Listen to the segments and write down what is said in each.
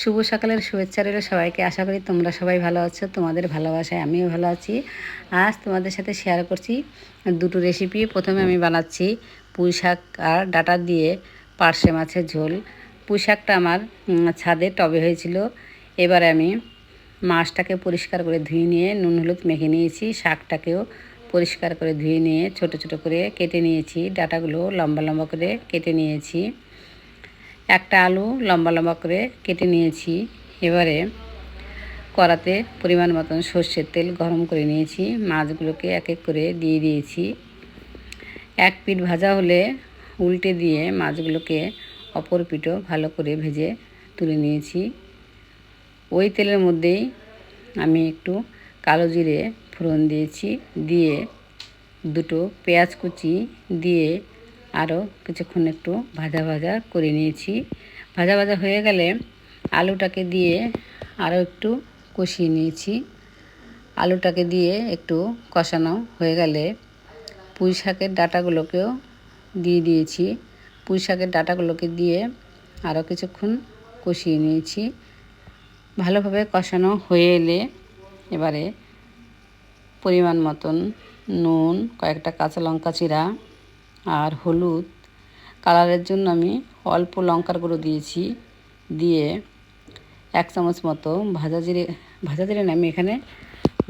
শুভ সকালের শুভেচ্ছা রইল সবাইকে। আশা করি তোমরা সবাই ভালো আছো, তোমাদের ভালোবাসায় আমিও ভালো আছি। আজ তোমাদের সাথে শেয়ার করছি দুটো রেসিপি প্রথমে আমি বানাচ্ছি পুঁই শাক আর ডাটা দিয়ে পার্শে মাছের ঝোল। পুঁই শাকটা আমার ছাদে টবে হয়েছিল। এবারে আমি মাছটাকে পরিষ্কার করে ধুয়ে নিয়ে নুন, হলুদ মেখে নিয়েছি। শাকটাকেও পরিষ্কার করে ধুয়ে নিয়ে ছোট ছোট করে কেটে নিয়েছি। ডাটাগুলো লম্বা লম্বা করে কেটে নিয়েছি। একটা আলু লম্বা লম্বা করে কেটে নিয়েছি। এবারে কড়াতে পরিমাণ মতন সর্ষের তেল গরম করে নিয়েছি। মাছগুলোকে এক এক করে দিয়ে দিয়েছি। এক পিঠ ভাজা হলে উল্টে দিয়ে মাছগুলোকে অপর পিঠও ভালো করে ভেজে তুলে নিয়েছি। ওই তেলের মধ্যেই আমি একটু কালো জিরে ফোড়ন দিয়েছি। দিয়ে দুটো পেঁয়াজ কুচি দিয়ে আরও কিছুক্ষণ একটু ভাজা ভাজা করে নিয়েছি। ভাজা ভাজা হয়ে গেলে আলুটাকে দিয়ে আরও একটু কষিয়ে নিয়েছি। আলুটাকে দিয়ে একটু কষানো হয়ে গেলে পুঁই শাকের ডাঁটাগুলোকেও দিয়ে দিয়েছি। পুঁই শাকের ডাঁটাগুলোকে দিয়ে আরও কিছুক্ষণ কষিয়ে নিয়েছি। ভালোভাবে কষানো হয়ে এলে এবারে পরিমাণ মতন নুন, কয়েকটা কাঁচা লঙ্কা চিরা আর হলুদ কালারের জন্য আমি অল্প লঙ্কার গুঁড়ো দিয়েছি, দিয়ে এক চামচ মতো ভাজা জিরে ভাজা জিরে না, আমি এখানে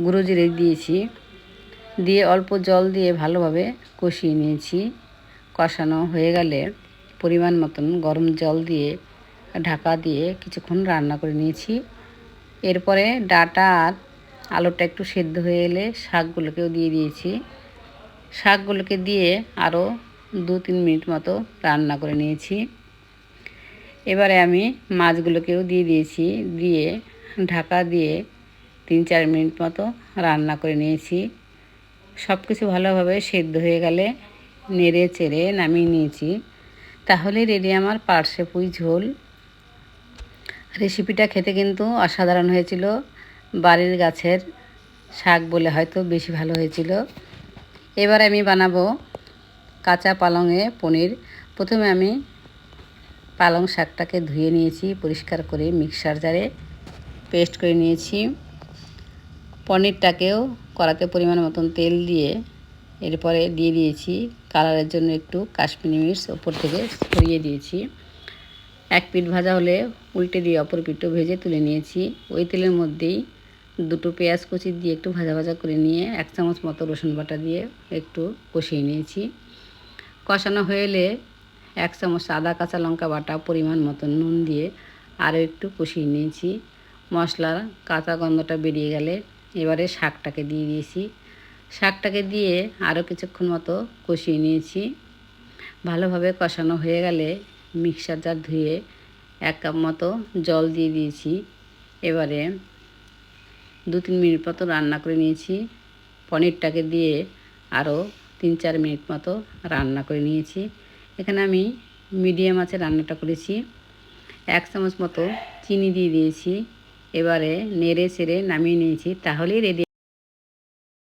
গুঁড়ো জিরে দিয়েছি, দিয়ে অল্প জল দিয়ে ভালোভাবে কষিয়ে নিয়েছি। কষানো হয়ে গেলে পরিমাণ মতন গরম জল দিয়ে ঢাকা দিয়ে কিছুক্ষণ রান্না করে নিয়েছি। এরপরে ডাটা আর আলুটা একটু সেদ্ধ হয়ে এলে শাকগুলোকেও দিয়ে দিয়েছি। শাকগুলোকে দিয়ে আরও দু তিন মিনিট মতো রান্না করে নিয়েছি। এবারে আমি মাছগুলোকেও দিয়ে দিয়েছি, দিয়ে ঢাকা দিয়ে তিন চার মিনিট মতো রান্না করে নিয়েছি। সব কিছু ভালোভাবে সেদ্ধ হয়ে গেলে নেড়ে চেড়ে নামিয়ে নিয়েছি। তাহলে রেডি আমার পার্শে পুঁই ঝোল। রেসিপিটা খেতে কিন্তু অসাধারণ হয়েছিল। বাড়ির গাছের শাক বলে হয়তো বেশি ভালো হয়েছিল। এবার আমি বানাবো কাঁচা পালংয়ে পনির। প্রথমে আমি পালং শাকটাকে ধুয়ে নিয়েছি, পরিষ্কার করে মিক্সার জারে পেস্ট করে নিয়েছি। পনিরটাকেও কড়াতে পরিমাণ মতন তেল দিয়ে এরপরে দিয়ে দিয়েছি। কালারের জন্য একটু কাশ্মীরি মির্চ ওপর থেকে ছড়িয়ে দিয়েছি। এক পিঠ ভাজা হলে উল্টে দিয়ে অপর পিঠও ভেজে তুলে নিয়েছি। ওই তেলের মধ্যেই দুটো পেঁয়াজ কুচি দিয়ে একটু ভাজা ভাজা করে নিয়ে এক চামচ মতো রসুন বাটা দিয়ে একটু কষিয়ে নিয়েছি। কষানো হয়ে এক চামচ আদা কাঁচা লঙ্কা বাটা পরিমাণ মতো নুন দিয়ে আরও একটু কষিয়ে নিয়েছি। মশলার কাঁচা গন্ধটা বেরিয়ে গেলে এবারে শাকটাকে দিয়ে দিয়েছি। শাকটাকে দিয়ে আরও কিছুক্ষণ মতো কষিয়ে নিয়েছি। ভালোভাবে কষানো হয়ে গেলে মিক্সার জার ধুয়ে এক কাপ মতো জল দিয়ে দিয়েছি। এবারে দু তিন মিনিট মতো রান্না করে নিয়েছি। পনিরটাকে দিয়ে আরও তিন চার মিনিট মতো রান্না করে নিয়েছি। এখানে আমি মিডিয়াম আছে রান্নাটা করেছি। এক চামচ মতো চিনি দিয়ে দিয়েছি। এবারে নেড়ে সেড়ে নামিয়ে নিয়েছি। তাহলেই রেডি